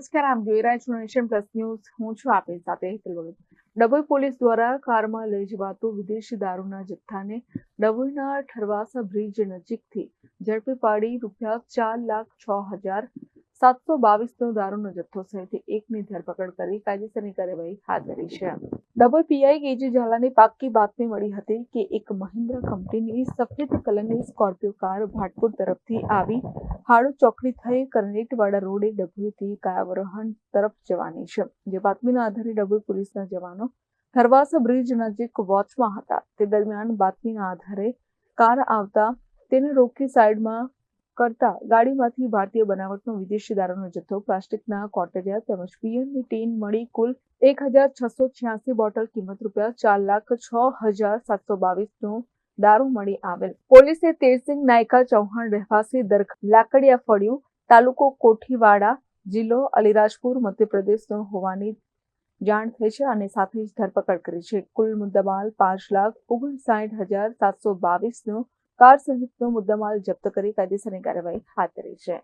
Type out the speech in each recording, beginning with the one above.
નમસ્કાર આપ જોઈ રહ્યા છો નેશન પ્લસ ન્યૂઝ. હું છું આપની સાથે હેતલ ડભોઈ પોલીસ દ્વારા કારમાં લઈ જવાતો વિદેશી દારૂના જથ્થાને ડભોઈના ઠરવાસા બ્રિજ નજીકથી ઝડપી પાડી રૂપિયા ચાર લાખ છ હજાર સાતસો બાવીસનો દારૂનો જથ્થો સહિત એકની ધરપકડ કરી કાયદેસરની કાર્યવાહી હાથ ધરી છે. ડબલ પીઆઈ કેજી ઝાલાની પાક્કી બાતમી મળી હતી કે એક મહિન્દ્રા કંપનીની સફેદ કલરની સ્કોર્પિયો કાર ભાટપુર તરફથી આવી. હાડો ચોકડી થઈ કરનેટવાડા રોડે ડભોઈથી કાયાવરોહણ તરફ જવાની છે. જે બાતમીના આધારે ડભોઈ પોલીસના જવાનો હરવાસ બ્રિજ નજીક વોચમાં હતા. તે દરમિયાન બાતમીના આધારે કાર આવતા તેને રોકી સાઈડમાં કરતા ગાડીમાંથી ભારતીય બનાવટનો વિદેશી દારૂનો જથ્થો, પ્લાસ્ટિકના કોટેરિયા તેમજ પિયરની ટીન મળી કુલ એક હજાર છસો છ્યાસી બોટલ કિંમત રૂપિયા ચાર લાખ છ હજાર સાતસો બાવીસનો દારૂ મળી આવેલ. પોલીસે તેરસિંગ નાયકા ચૌહાણ રહેવાસી દરખ લાકડિયા ફળિયું, તાલુકો કોઠીવાડા જિલ્લો અલીરાજપુર, મધ્યપ્રદેશનો હોવાની જાણ થઈ છે અને સાથે જ ધરપકડ કરી છે. કુલ મુદ્દામાલ પાંચ લાખ ઓગણસાઠ હજાર સાતસો બાવીસનો કાર સહિતનો મુદ્દામાલ જપ્ત કરી કાયદેસરની કાર્યવાહી હાથ ધરી છે.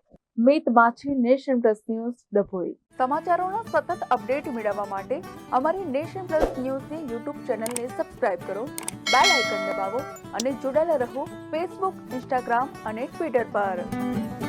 Mit Machhi nation plus news, Dabhoi. સમાચારોનો સતત અપડેટ મેળવવા માટે અમારી નેશન પ્લસ ન્યૂઝની યુટ્યુબ ચેનલને સબસ્ક્રાઇબ કરો, બેલ આઇકન દબાવો અને જોડાયેલા રહો ફેસબુક, ઇન્સ્ટાગ્રામ અને ટ્વિટર પર.